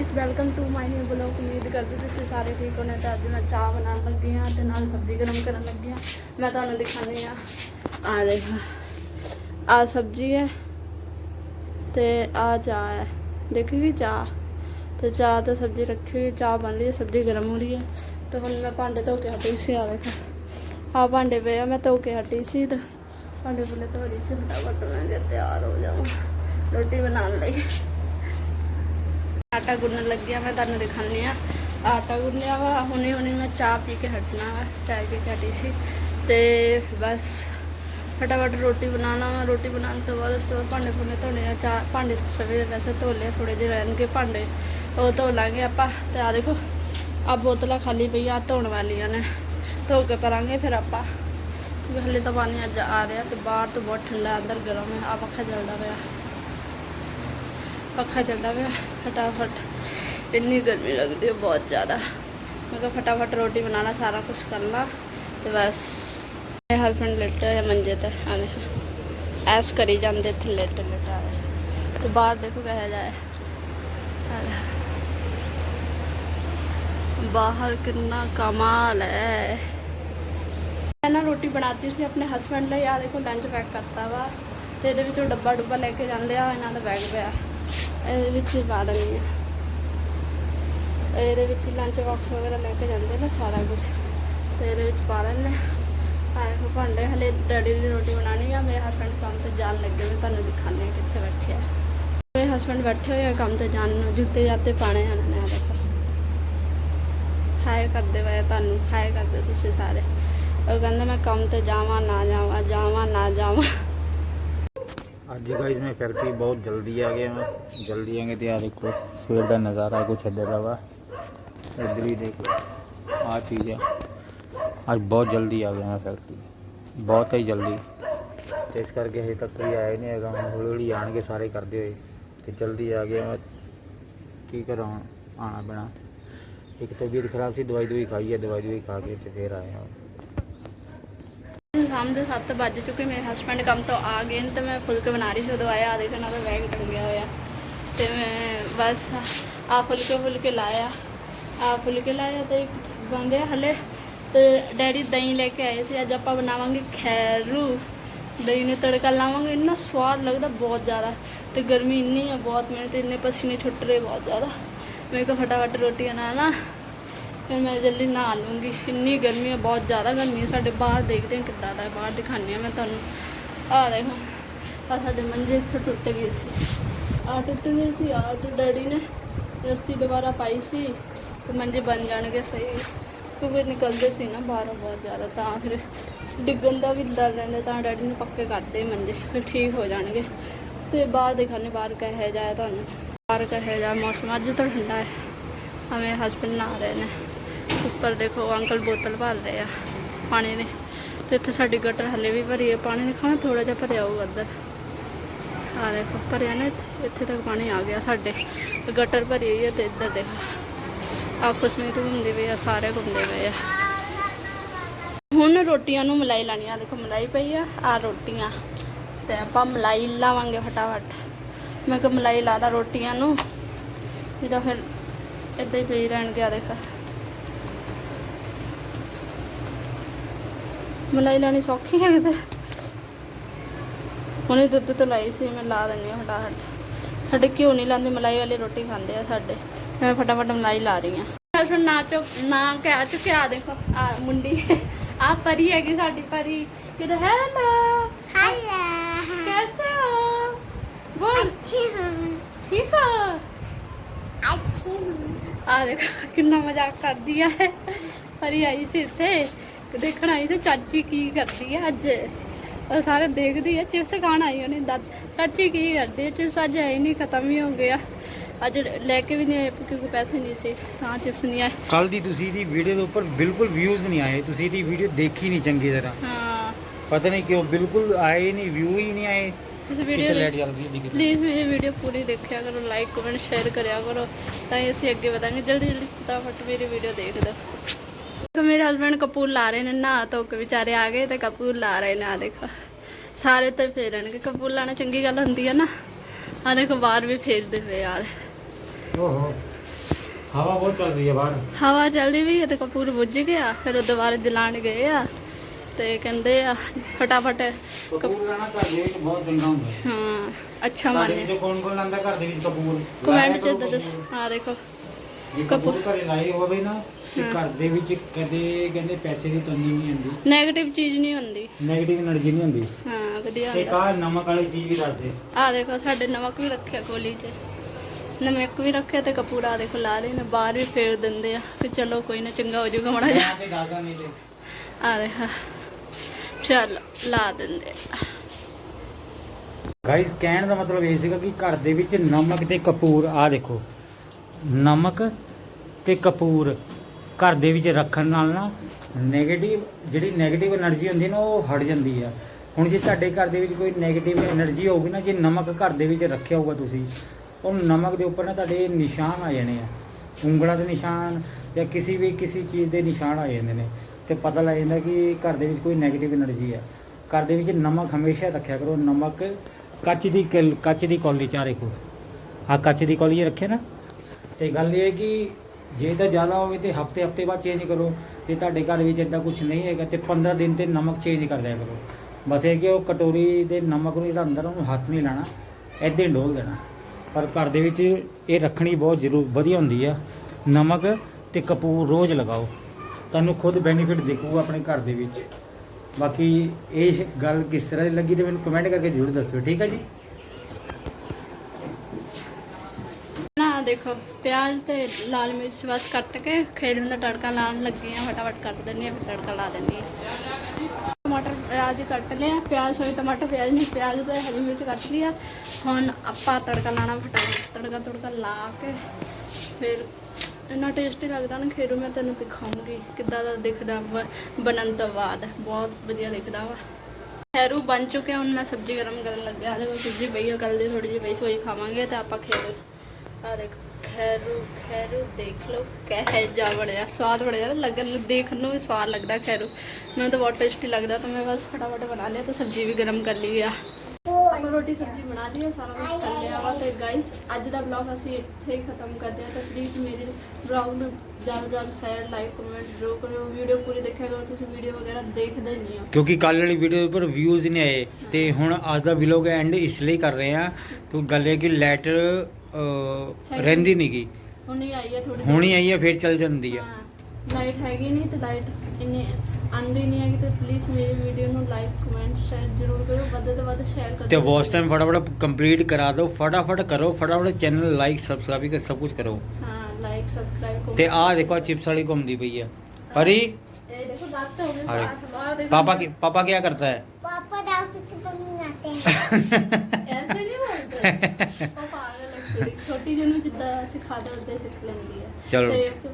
Guys welcome to my new blog ਉਮੀਦ ਕਰਦੀ ਤੁਸੀਂ ਸਾਰੇ ਠੀਕ ਹੋਣੇ ਤੇ ਅੱਜ ਮੈਂ ਚਾਹ ਬਣਾਉਣ ਲੱਗੀ ਹਾਂ ਤੇ ਨਾਲ ਸਬਜ਼ੀ ਗਰਮ ਕਰਨ ਲੱਗੀ ਹਾਂ। ਮੈਂ ਤੁਹਾਨੂੰ ਦਿਖਾਉਂਦੀ ਆ ਆ ਦੇਖੋ ਆ ਸਬਜ਼ੀ ਹੈ ਤੇ ਆ ਚਾਹ ਹੈ। ਦੇਖੀ ਚਾਹ? ਤੇ ਚਾਹ ਤੇ ਸਬਜ਼ੀ ਰੱਖੀ ਹੋਈ, ਚਾਹ ਬਣ ਲਈ ਸਬਜ਼ੀ ਗਰਮ ਹੋ ਰਹੀ ਹੈ। ਤੇ ਹੁਣ ਮੈਂ ਭਾਂਡੇ ਧੋ ਕੇ ਹਟੀ ਸੀ ਆ ਦੇਖੋ। ਆ ਭਾਂਡੇ ਪਏ ਆ, ਮੈਂ ਧੋ ਕੇ ਹਟੀ ਸੀ ਤੇ ਭਾਂਡੇ ਭੁੱਲੇ ਧੋ ਰਹੀ ਸੀ, ਫਟਾਫਟ ਮੈਂ ਕਿਹਾ ਤਿਆਰ ਹੋ ਜਾਵਾਂ ਰੋਟੀ ਬਣਾਉਣ ਲਈ। ਆਟਾ ਗੁੰਨਣ ਲੱਗੀ ਆ ਮੈਂ ਤੁਹਾਨੂੰ ਦਿਖਾਉਂਦੀ ਆ ਆਟਾ ਗੁੰਨਿਆ ਵਾ, ਹੁਣੇ ਹੁਣੇ ਮੈਂ ਚਾਹ ਪੀ ਕੇ ਹਟਣਾ ਵਾ, ਚਾਹ ਪੀ ਕੇ ਹਟੀ ਸੀ। ਤੇ ਬਸ ਫਟਾਫਟ ਰੋਟੀ ਬਣਾਉਣਾ ਵਾ। ਰੋਟੀ ਬਣਾਉਣ ਤੋਂ ਬਾਅਦ ਉਸ ਤੋਂ ਬਾਅਦ ਭਾਂਡੇ ਭੁੰਨੇ ਧੋਣੇ ਆ। ਚਾਹ ਭਾਂਡੇ ਸਵੇਰੇ ਵੈਸੇ ਧੋ ਲਿਆ ਥੋੜੇ ਜਿਹੇ ਰਹਿਣਗੇ ਭਾਂਡੇ। ਉਹ ਧੋ ਲਾਂਗੇ ਆਪਾਂ। ਤੇ ਆ ਦੇਖੋ ਆ ਬੋਤਲਾਂ ਖਾਲੀ ਪਈਆਂ ਧੋਣ ਵਾਲੀਆਂ ਨੇ। ਧੋ ਕੇ ਕਰਾਂਗੇ ਫਿਰ ਆਪਾਂ। ਕਿਉਂਕਿ ਹਲੇ ਤਾਂ ਪਾਣੀ ਅੱਜ ਆ ਰਿਹਾ ਤੇ ਬਾਹਰ ਤੋਂ ਬਹੁਤ ਠੰਡਾ, ਅੰਦਰ ਗਰਮ ਹੈ। ਆ ਪੱਖਾ ਚੱਲਦਾ ਪਿਆ। ਪੱਖਾ ਚੱਲਦਾ ਪਿਆ, ਫਟਾਫਟ। ਇੰਨੀ ਗਰਮੀ ਲੱਗਦੀ ਹੈ ਬਹੁਤ ਜ਼ਿਆਦਾ। ਮੈਂ ਕਿਹਾ ਫਟਾਫਟ ਰੋਟੀ ਬਣਾਉਣਾ, ਸਾਰਾ ਕੁਝ ਕਰਨਾ ਤੇ ਬਸ। ਮੇਰੇ ਹਸਬੰਡ ਲੇਟੇ ਹੋਏ ਮੰਜੇ ਤੇ, ਆ ਐਸ ਕਰੀ ਜਾਂਦੇ ਇੱਥੇ ਲੇਟ ਲੇਟ ਆ ਰਹੇ। ਤੇ ਬਾਹਰ ਦੇਖੋ ਕਿਹਾ ਜਾਏ ਆ ਲੈ। ਬਾਹਰ ਕਿੰਨਾ ਕਮਾਲ ਹੈ। ਮੈਂ ਨਾ ਰੋਟੀ ਬਣਾਤੀ ਸੀ ਆਪਣੇ ਹਸਬੰਡ ਲਈ, ਆ ਦੇਖੋ ਲੰਚ ਪੈਕ ਕਰਤਾ ਵਾ। ਤੇ ਇਹਦੇ ਵਿੱਚੋਂ ਡੱਬਾ ਡੁੱਬਾ ਲੈ ਕੇ ਜਾਂਦੇ ਆ, ਇਹਨਾਂ ਦਾ ਬੈਗ ਪਿਆ। ਇਹਦੇ ਵਿੱਚ ਹੀ ਪਾ ਦੇਣੀ ਆ ਇਹਦੇ ਵਿੱਚ ਲੰਚ ਬਾਕਸ ਵਗੈਰਾ ਲੈ ਕੇ ਜਾਂਦੇ ਨਾ ਸਾਰਾ ਕੁਝ ਤੇ ਇਹਦੇ ਵਿੱਚ ਪਾ ਦਿੰਦੇ ਆ ਦੇਖੋ ਭਾਂਡੇ, ਹਲੇ ਡੈਡੀ ਦੀ ਰੋਟੀ ਬਣਾਣੀ ਆ, ਮੇਰੇ ਹਸਬੰਡ ਕੰਮ ਤੇ ਜਾਣ ਲੱਗੇ ਨੇ, ਤੁਹਾਨੂੰ ਦਿਖਾਉਂਦੇ ਆ ਕਿੱਥੇ ਬੈਠੇ ਆ। ਮੇਰੇ ਹਸਬੰਡ ਬੈਠੇ ਹੋਏ ਆ ਕੰਮ ਤੇ ਜਾਣ ਨੂੰ, ਜੁੱਤੇ ਜਾਤੇ ਪਾਣੇ ਹਨ ਨੇ ਦੇਖੋ। ਹਾਏ ਕਰਦੇ ਵੇ ਤੁਹਾਨੂੰ, ਹਾਏ ਕਰਦੇ ਤੁਸੀਂ ਸਾਰੇ। ਉਹ ਕਹਿੰਦਾ ਮੈਂ ਕੰਮ ਤੇ ਜਾਵਾਂ, ਨਾ ਜਾਵਾਂ ਜਾਵਾਂ, ਨਾ ਜਾਵਾਂ। ਅੱਜ ਗਾਇਸ ਮੈਂ ਫੈਕਟਰੀ ਬਹੁਤ ਜਲਦੀ ਆ ਗਿਆ ਮੈਂ ਜਲਦੀ ਆਂਗੇ ਤੇ ਆ ਦੇਖੋ, ਸਵੇਰ ਦਾ ਨਜ਼ਾਰਾ ਕੁਛ ਇੱਧਰ ਦਾ ਵਾ। ਇੱਧਰ ਹੀ ਦੇਖੋ ਆ ਚੀਜ਼ ਆ। ਅੱਜ ਬਹੁਤ ਜਲਦੀ ਆ ਗਿਆ ਮੈਂ ਫੈਕਟਰੀ ਬਹੁਤ ਹੀ ਜਲਦੀ। ਤੇ ਇਸ ਕਰਕੇ ਹਜੇ ਤੱਕ ਕੋਈ ਆਇਆ ਨਹੀਂ ਹੈਗਾ, ਹੁਣ ਹੌਲੀ ਹੌਲੀ ਆਣਗੇ ਸਾਰੇ ਕਰਦੇ ਹੋਏ। ਤੇ ਜਲਦੀ ਆ ਗਿਆ ਮੈਂ, ਕੀ ਕਰਾਂ ਆਣਾ ਬਣਾ ਇੱਕ ਤਬੀਅਤ ਖਰਾਬ ਸੀ ਦਵਾਈ ਦਵਾਈ ਖਾਈ ਹੈ ਦਵਾਈ ਦਵਾਈ ਖਾ ਕੇ ਤੇ ਫੇਰ ਆਇਆ ਸ਼ਾਮ ਦੇ 7 ਵੱਜ ਚੁੱਕੇ, ਮੇਰੇ ਹਸਬੰਡ ਕੰਮ ਤੋਂ ਆ ਗਏ ਨੇ ਤੇ ਮੈਂ ਫੁਲਕੇ ਬਣਾ ਰਹੀ ਸੀ, ਉਦੋਂ ਆਇਆ ਆ ਦੇਖ ਇਹਨਾਂ ਦਾ ਬੈਗ ਟੰਗਿਆ ਹੋਇਆ। ਤੇ ਮੈਂ ਬਸ ਆ ਫੁਲਕੇ ਫੁਲਕੇ ਲਾਇਆ। ਆ ਫੁਲਕੇ ਲਾਇਆ ਤੇ ਬਣ ਗਿਆ ਹਲੇ। ਤੇ ਡੈਡੀ ਦਹੀਂ ਲੈ ਕੇ ਆਏ ਸੀ, ਅੱਜ ਆਪਾਂ ਬਣਾਵਾਂਗੇ ਖੈਰੂ। ਦਹੀਂ ਨੂੰ ਤੜਕਾ ਲਾਵਾਂਗੇ, ਇੰਨਾ ਸਵਾਦ ਲੱਗਦਾ ਬਹੁਤ ਜ਼ਿਆਦਾ। ਤੇ ਗਰਮੀ ਇੰਨੀ ਆ, ਬਹੁਤ ਮੇਰੇ ਤੇ ਇੰਨੇ ਪਸੀਨੇ ਛੁੱਟ ਰਹੇ ਬਹੁਤ ਜ਼ਿਆਦਾ। ਮੈਂ ਕਿਹਾ ਫਟਾਫਟ ਰੋਟੀ ਬਣਾ ਲਾ ਫਿਰ ਮੈਂ ਜਲਦੀ ਨਹਾ ਲੂੰਗੀ। ਇੰਨੀ ਗਰਮੀ ਹੈ ਬਹੁਤ ਜ਼ਿਆਦਾ ਗਰਮੀ ਹੈ ਸਾਡੇ ਬਾਹਰ ਦੇਖਦੇ ਹਾਂ ਕਿੱਦਾਂ ਦਾ ਬਾਹਰ ਦਿਖਾਉਂਦੀ ਹਾਂ ਮੈਂ ਤੁਹਾਨੂੰ। ਆਹ ਦੇਖੋ ਆ ਸਾਡੇ ਮੰਜੇ ਇੱਥੇ ਟੁੱਟ ਗਏ ਸੀ। ਆ ਟੁੱਟ ਗਏ ਸੀ ਆ ਤੇ ਡੈਡੀ ਨੇ ਰੱਸੀ ਦੁਬਾਰਾ ਪਾਈ ਸੀ, ਤੇ ਮੰਜੇ ਬਣ ਜਾਣਗੇ ਸਹੀ। ਕਿਉਂਕਿ ਨਿਕਲਦੇ ਸੀ ਨਾ ਬਾਹਰੋਂ ਬਹੁਤ ਜ਼ਿਆਦਾ, ਤਾਂ ਫਿਰ ਡਿੱਗਣ ਦਾ ਵੀ ਡਰ ਰਹਿੰਦਾ, ਤਾਂ ਡੈਡੀ ਨੇ ਪੱਕੇ ਕਰਦੇ ਮੰਜੇ, ਫਿਰ ਠੀਕ ਹੋ ਜਾਣਗੇ। ਤੇ ਬਾਹਰ ਦਿਖਾਣੇ ਬਾਹਰ ਕਹੇ ਜਾਏ ਤੁਹਾਨੂੰ, ਬਾਹਰ ਕਹੇ ਜਾ ਮੌਸਮ, ਅੱਜ ਤਾਂ ਠੰਡਾ ਹੈ। ਹਮੇ ਹਸਬੰਡ ਨਾ ਰਹੇ ਨੇ। ਉੱਪਰ ਦੇਖੋ ਅੰਕਲ ਬੋਤਲ ਭਰ ਰਹੇ ਆ ਪਾਣੀ ਦੀ ਤੇ ਇੱਥੇ ਸਾਡੀ ਗਟਰ ਹਲੇ ਵੀ ਭਰੀ ਹੈ ਪਾਣੀ ਦਿਖਾਣਾ ਥੋੜਾ ਜਿਹਾ ਭਰਿਆ ਹੋਊਗਾ ਉੱਧਰ ਆ ਦੇਖੋ, ਭਰਿਆ ਨਾ ਇੱਥੇ ਇੱਥੇ ਤੱਕ ਪਾਣੀ ਆ ਗਿਆ ਸਾਡੇ। ਗਟਰ ਭਰੀ ਹੋਈ ਹੈ ਤੇ ਇੱਧਰ ਦੇਖੋ। ਆਪਸ ਵਿੱਚ ਘੁੰਮਦੇ ਪਏ ਆ, ਸਾਰੇ ਘੁੰਮਦੇ ਪਏ ਆ। ਹੁਣ ਰੋਟੀਆਂ ਨੂੰ ਮਲਾਈ ਲਾਣੀ ਆ, ਦੇਖੋ ਮਲਾਈ ਪਈ ਆ ਆ ਰੋਟੀਆਂ। ਤੇ ਆਪਾਂ ਮਲਾਈ ਲਾਵਾਂਗੇ ਫਟਾਫਟ। ਮੈਂ ਕਿਹਾ ਮਲਾਈ ਲਾਦਾ ਰੋਟੀਆਂ ਨੂੰ। ਨਹੀਂ ਫਿਰ ਇੱਦਾਂ ਹੀ ਪਈ ਰਹਿਣਗੇ ਆ ਦੇਖ। ਮਲਾਈ ਲਾਣੀ ਸੌਖੀ ਹੈ ਕਿਤੇ। ਹੁਣੇ ਦੁੱਧ ਤੋਂ ਲਾਈ ਸੀ ਮੈਂ ਲਾ ਦਿੰਦੀ ਹਾਂ ਫਟਾਫਟ। ਸਾਡੇ ਘਿਓ ਨਹੀਂ ਲਾਉਂਦੇ ਮਲਾਈ ਵਾਲੀ ਰੋਟੀ ਖਾਂਦੇ ਆ ਸਾਡੇ। ਮੈਂ ਫਟਾਫਟ ਮਲਾਈ ਲਾ ਰਹੀ ਹਾਂ। ਫਿਰ ਨਾ ਚੁੱਕ ਨਾ ਕਹਿ ਚੁੱਕਿਆ ਆ ਦੇਖੋ ਆ ਮੁੰਡੀ। ਆ ਪਰੀ ਹੈਗੀ ਸਾਡੀ ਪਰੀ। ਕਿਤੇ ਹੈਲੋ Hello. ਕੈਸੇ ਹੋ? ਬੋਲ। Achoo. ਠੀਕ ਹੋ? Achoo. ਆ ਦੇਖ ਕਿੰਨਾ ਮਜ਼ਾਕ ਕਰਦੀ ਆ। ਪਰੀ ਆਈ ਸੀ ਇੱਥੇ। ਦੇਖਣ ਆਈ ਤੇ ਚਾਚੀ ਕੀ ਕਰਦੀ ਆ ਅੱਜ। ਉਹ ਸਾਰੇ ਦੇਖਦੀ ਆ ਚਿਪਸ ਖਾਣ ਆਈ ਉਹਨੇ ਦੱਸ ਚਾਚੀ ਕੀ ਕਰਦੀ ਆ ਚਿਪਸ ਅੱਜ ਹੈ ਹੀ ਨਹੀਂ ਖਤਮ ਹੀ ਹੋ ਗਿਆ। ਅੱਜ ਲੈ ਕੇ ਵੀ ਨਹੀਂ ਆਏ ਕਿਉਂਕਿ ਪੈਸੇ ਨਹੀਂ ਸੀ ਤਾਂ ਚਿਪਸ ਨਹੀਂ ਆਏ। ਕੱਲ ਦੀ ਤੁਸੀਂ ਦੀ ਵੀਡੀਓ ਦੇ ਉੱਪਰ ਬਿਲਕੁਲ ਵਿਊਜ਼ ਨਹੀਂ ਆਏ ਤੁਸੀਂ ਇਹਦੀ ਵੀਡੀਓ ਦੇਖੀ ਨਹੀਂ ਚੰਗੀ ਤਰ੍ਹਾਂ। ਹਾਂ। ਪਤਾ ਨਹੀਂ ਕਿਉਂ ਬਿਲਕੁਲ ਆਏ ਨਹੀਂ ਵਿਊ ਹੀ ਨਹੀਂ ਆਏ। ਇਸ ਵੀਡੀਓ ਲੈਟ ਚੱਲਦੀ ਹੈ ਕਿਸੇ ਪਲੀਜ਼ ਮੇਰੀ ਵੀਡੀਓ ਪੂਰੀ ਦੇਖਿਆ ਕਰੋ ਲਾਈਕ ਕਮੈਂਟ ਸ਼ੇਅਰ ਕਰਿਆ ਕਰੋ। ਤਾਂ ਹੀ ਅਸੀਂ ਅੱਗੇ ਵਧਾਂਗੇ। ਜਲਦੀ ਜਲਦੀ ਫਟਾਫਟ ਮੇਰੀ ਵੀਡੀਓ ਦੇਖ ਲਓ। ਮੇਰੇ ਹਸਬੰਡ ਕਪੂਰ ਲਾ ਰਹੇ ਨੇ ਨਹਾ ਧੋ ਕੇ ਵਿਚਾਰੇ ਆ ਗਏ ਤੇ ਕਪੂਰ ਲਾ ਰਹੇ ਨੇ ਆ ਦੇਖੋ। ਸਾਰੇ ਤੇ ਫੇਰਨਗੇ ਕਪੂਰ ਲਾਣਾ ਚੰਗੀ ਗੱਲ ਹੁੰਦੀ ਹੈ ਨਾ। ਆ ਦੇਖੋ ਬਾਹਰ ਵੀ ਫੇਰਦੇ ਪਏ ਯਾਰ ਓਹੋ ਹਵਾ ਬਹੁਤ ਚੱਲ ਰਹੀ ਹੈ ਬਾਹਰ। ਹਵਾ ਚੱਲਦੀ ਵੀ ਹੈ ਤੇ ਕਪੂਰ ਬੁੱਝ ਗਿਆ ਫਿਰ ਉਹ ਦੁਬਾਰਾ ਜਲਾਣ ਗਏ ਆ ਤੇ ਕਹਿੰਦੇ ਆ ਫਟਾਫਟ ਕਪੂਰ ਰਹਿਣਾ ਘਰ ਦੇ ਵਿੱਚ ਬਹੁਤ ਚੰਗਾ ਹੁੰਦਾ ਹੈ। ਹਾਂ ਅੱਛਾ ਮੰਨੇ ਕੌਣ ਕੌਣ ਲਾਂਦਾ ਘਰ ਦੇ ਵਿੱਚ ਕਪੂਰ। ਕਮੈਂਟ ਚ ਦੱਸ। ਹਾਂ ਦੇਖੋ। ਜੇ ਕਪੂਰ ਘਰੇ ਲਾਏ ਹੋਵੇ ਨਾ ਤੇ ਘਰ ਦੇ ਵਿੱਚ ਕਦੇ ਕਹਿੰਦੇ ਪੈਸੇ ਦੀ ਤੰਗੀ ਨਹੀਂ ਹੁੰਦੀ 네ਗੇਟਿਵ ਚੀਜ਼ ਨਹੀਂ ਹੁੰਦੀ 네ਗੇਟਿਵ એનર્ਜੀ ਨਹੀਂ ਹੁੰਦੀ ਹਾਂ ਵਧੀਆ ਤੇ ਕਾ ਨਮਕ ਵਾਲੀ ਚੀਜ਼ ਵੀ ਦੱਸਦੇ ਆ ਦੇਖੋ ਸਾਡੇ ਨਮਕ ਵੀ ਰੱਖਿਆ ਕੋਲੀ 'ਚ। ਨਮਕ ਵੀ ਰੱਖਿਆ ਤੇ ਕਪੂਰਾ ਦੇਖੋ ਲਾ ਰਹੇ ਬਾਹਰ ਵੀ ਫੇਰ ਦਿੰਦੇ ਆ ਕਿ ਚਲੋ ਕੋਈ ਨਾ ਚੰਗਾ ਹੋ ਜਾਊਗਾ ਮਾੜਾ ਜਿਹਾ। ਤੇ ਗਾਗਾ ਨਹੀਂ ਚਲ ਲਾ ਦਿੰਦੇ ਆ। ਗਾਇਸ ਕਹਿਣ ਦਾ ਮਤਲਬ ਇਹ ਸੀਗਾ ਕਿ ਘਰ ਦੇ ਵਿੱਚ ਨਮਕ ਤੇ ਕਪੂਰ ਆ ਦੇਖੋ। ਨਮਕ ਤੇ ਕਪੂਰ ਘਰ ਦੇ ਵਿੱਚ ਰੱਖਣ ਨਾਲ ਨਾ 네ਗੇਟਿਵ ਜਿਹੜੀ 네ਗੇਟਿਵ એનર્ਜੀ ਹੁੰਦੀ ਨਾ ਉਹ ਹਟ ਜਾਂਦੀ ਆ। ਹੁਣ ਜੇ ਤੁਹਾਡੇ ਘਰ ਦੇ ਵਿੱਚ ਕੋਈ 네ਗੇਟਿਵ એનર્ਜੀ ਹੋਊਗੀ ਨਾ, ਜੇ ਨਮਕ ਘਰ ਦੇ ਵਿੱਚ ਰੱਖਿਆ ਹੋਊਗਾ ਤੁਸੀਂ, ਉਹ ਨਮਕ ਦੇ ਉੱਪਰ ਨਾ ਤੁਹਾਡੇ ਨਿਸ਼ਾਨ ਆ ਜਾਣੇ ਆ। ਉਂਗਲਾਂ ਦੇ ਨਿਸ਼ਾਨ ਜਾਂ ਕਿਸੇ ਵੀ ਕਿਸੇ ਚੀਜ਼ ਦੇ ਨਿਸ਼ਾਨ ਆ ਜਾਂਦੇ ਨੇ ਤੇ ਪਤਾ ਲੱਗ ਜਾਂਦਾ ਕਿ ਘਰ ਦੇ ਵਿੱਚ ਕੋਈ 네ਗੇਟਿਵ એનર્ਜੀ ਆ। ਘਰ ਦੇ ਵਿੱਚ ਨਮਕ ਹਮੇਸ਼ਾ ਰੱਖਿਆ ਕਰੋ, ਨਮਕ ਕੱਚ ਦੀ ਕੱਚ ਦੀ ਕੌਲੀ ਚਾਰੇ ਕੋਲ। ਆ ਕੱਚ ਦੀ ਕੌਲੀ ਰੱਖੇ ਨਾ ਤੇ ਗੱਲ ਇਹ ਹੈ ਕਿ ਜੇ ਤਾਂ ਜ਼ਿਆਦਾ ਹੋਵੇ ਤੇ ਹਫ਼ਤੇ ਹਫ਼ਤੇ ਬਾਅਦ ਚੇਂਜ ਕਰੋ, ਤੇ ਤੁਹਾਡੇ ਘਰ ਵਿੱਚ ਇਦਾਂ ਕੁਝ ਨਹੀਂ ਹੈਗਾ ਤੇ 15 ਦਿਨ ਤੇ ਨਮਕ ਚੇਂਜ ਕਰ ਦਿਆ ਕਰੋ। ਬਸ ਇਹ ਕਿ ਉਹ ਕਟੋਰੀ ਦੇ ਨਮਕ ਨੂੰ ਜਿਹੜਾ ਅੰਦਰ ਉਹਨੂੰ ਹੱਥ ਨਹੀਂ ਲਾਣਾ, ਏਦਾਂ ਹੀ ਡੋਲ ਦੇਣਾ। ਪਰ ਘਰ ਦੇ ਵਿੱਚ ਇਹ ਰੱਖਣੀ ਬਹੁਤ ਜ਼ਰੂਰ, ਵਧੀਆ ਹੁੰਦੀ ਆ। ਨਮਕ ਤੇ ਕਪੂਰ ਰੋਜ਼ ਲਗਾਓ। ਤੁਹਾਨੂੰ ਖੁਦ ਬੈਨੀਫਿਟ ਦਿਖੂਗਾ ਆਪਣੇ ਘਰ ਦੇ ਵਿੱਚ। ਬਾਕੀ ਇਹ ਗੱਲ ਕਿਸ ਤਰ੍ਹਾਂ ਦੀ ਲੱਗੀ ਤੇ ਮੈਨੂੰ ਕਮੈਂਟ ਕਰਕੇ ਜ਼ਰੂਰ ਦੱਸਿਓ, ਠੀਕ ਹੈ ਜੀ ਨਾ ਦੇਖੋ, ਪਿਆਜ਼ ਤੇ ਲਾਲ ਮਿਰਚ ਬਸ ਕੱਟ ਕੇ ਖੇਰਨ ਦਾ ਤੜਕਾ ਲਾਉਣ ਲੱਗੀ ਆ ਫਟਾਫਟ ਕੱਟ ਦਿੰਨੀ ਆ ਫਿਰ ਤੜਕਾ ਲਾ ਦਿੰਨੀ ਆ ਟਮਾਟਰ ਪਿਆਜ਼ ਕੱਟ ਲਿਆ ਪਿਆਜ਼ ਹੋਏ ਟਮਾਟਰ ਪਿਆਜ਼ ਨਹੀਂ, ਪਿਆਜ਼ ਤੇ ਹਰੀ ਮਿਰਚ ਕੱਟ ਲਿਆ ਹੁਣ ਆਪਾਂ ਤੜਕਾ ਲਾਣਾ ਫਟਾਫਟ ਤੜਕਾ ਤੜਕਾ ਲਾ ਕੇ ਫਿਰ ਇੰਨਾ ਟੇਸਟੀ ਲੱਗਦਾ ਨਾ ਖੇਰੂ ਮੈਂ ਤੈਨੂੰ ਦਿਖਾਉਂਗੀ ਕਿੱਦਾਂ ਦਾ ਦਿਖਦਾ ਵਾ, ਬਣਨ ਤੋਂ ਬਾਅਦ। ਬਹੁਤ ਵਧੀਆ ਦਿਖਦਾ ਵਾ। ਖੈਰੂ ਬਣ ਚੁੱਕਿਆ, ਹੁਣ ਮੈਂ ਸਬਜ਼ੀ ਗਰਮ ਕਰਨ ਲੱਗਿਆ। ਦੇਖੋ ਸਬਜ਼ੀ ਪਈ ਆ ਕੱਲ ਦੀ ਥੋੜੀ ਜਿਹੀ ਪਈ, ਸੋਈ ਖਾਵਾਂਗੇ ਤਾਂ ਆਪਾਂ ਖੇਰੂ ਆ ਦੇਖ ਖੈਰੂ ਖੈਰੂ ਦੇਖ ਲਓ ਕਹਿ ਜਾ ਬਣਿਆ ਸਵਾਦ ਬਣਿਆ ਲੱਗਣ ਨੂੰ ਦੇਖਣ ਨੂੰ ਵੀ ਸਵਾਦ ਲੱਗਦਾ ਖੈਰੂ। ਮੈਨੂੰ ਤਾਂ ਬਹੁਤ ਟੇਸਟੀ ਲੱਗਦਾ ਤਾਂ ਮੈਂ ਬਸ ਫਟਾਫਟ ਬਣਾ ਲਿਆ ਤੇ ਸਬਜ਼ੀ ਵੀ ਗਰਮ ਕਰ ਲਈ ਆ। ਆਪਾਂ ਰੋਟੀ ਸਬਜ਼ੀ ਬਣਾ ਲਈ ਆ ਸਾਰਾ ਕੁਝ ਕਰ ਲਿਆ ਵਾ ਤੇ ਗਾਇਸ ਅੱਜ ਦਾ ਵਲੌਗ ਅਸੀਂ ਇੱਥੇ ਹੀ ਖਤਮ ਕਰਦੇ ਹਾਂ ਤਾਂ ਪਲੀਜ਼ ਮੇਰੇ ਵਲੌਗ ਨੂੰ ਜ਼ਿਆਦਾ ਤੋਂ ਜ਼ਿਆਦਾ ਸ਼ੇਅਰ ਲਾਈਕ ਕਮੈਂਟ ਜ਼ਰੂਰ ਕਰਿਓ। ਵੀਡੀਓ ਪੂਰੀ ਦੇਖਿਆ ਕਰੋ ਤੁਸੀਂ ਵੀਡੀਓ ਵਗੈਰਾ ਦੇਖਦੇ ਨਹੀਂ ਹੋ। ਕਿਉਂਕਿ ਕੱਲ ਵਾਲੀ ਵੀਡੀਓ ਉੱਪਰ ਵਿਊਜ਼ ਨਹੀਂ ਆਏ। ਤੇ ਹੁਣ ਅੱਜ ਦਾ ਵਲੌਗ ਐਂਡ ਇਸ ਲਈ ਕਰ ਰਹੇ ਆ। ਕਿਉਂਕਿ ਗੱਲ ਇਹ ਕਿ ਲਾਈਟ ਰਹਿੰਦੀ ਨਹੀਂ ਗੀ ਹੁਣ ਹੀ ਆਈ ਹੈ ਥੋੜੀ ਹੁਣੀ ਆਈ ਹੈ ਫਿਰ ਚੱਲ ਜਾਂਦੀ ਹੈ ਲਾਈਟ ਹੈਗੀ ਨਹੀਂ ਤੇ ਲਾਈਟ ਇੰਨੀ ਆਂਦੀ ਨਹੀਂ ਹੈਗੀ ਤੇ ਪਲੀਜ਼ ਮੇਰੀ ਵੀਡੀਓ ਨੂੰ ਲਾਈਕ ਕਮੈਂਟ ਸ਼ੇਅਰ ਜ਼ਰੂਰ ਕਰੋ ਵੱਧ ਤੋਂ ਵੱਧ ਸ਼ੇਅਰ ਕਰੋ ਤੇ ਵਾਚ ਟਾਈਮ ਫਟਾਫਟ ਕੰਪਲੀਟ ਕਰਾ ਦਿਓ ਫਟਾਫਟ ਕਰੋ ਫਟਾਫਟ ਚੈਨਲ ਲਾਈਕ ਸਬਸਕ੍ਰਾਈਬ ਕਰ ਸਭ ਕੁਝ ਕਰੋ ਹਾਂ ਲਾਈਕ ਸਬਸਕ੍ਰਾਈਬ ਕਰੋ ਤੇ ਆਹ ਦੇਖੋ ਚਿਪਸ ਵਾਲੀ ਘੁੰਮਦੀ ਪਈ ਆ ਪਰੀ ਇਹ ਦੇਖੋ दांत हो गए अरे, बाहर देखो पापा की पापा क्या करता है पापा दाल के बनाते हैं ऐसे नहीं बोलते वो पागल ਛੋਟੀ ਜਿਹੀ ਜਿੱਦਾਂ ਸਿਖਾ ਦਿੰਦੇ ਸਿੱਖ ਲੈਂਦੀ ਹੈ। ਤੇ ਉਸ ਤੋਂ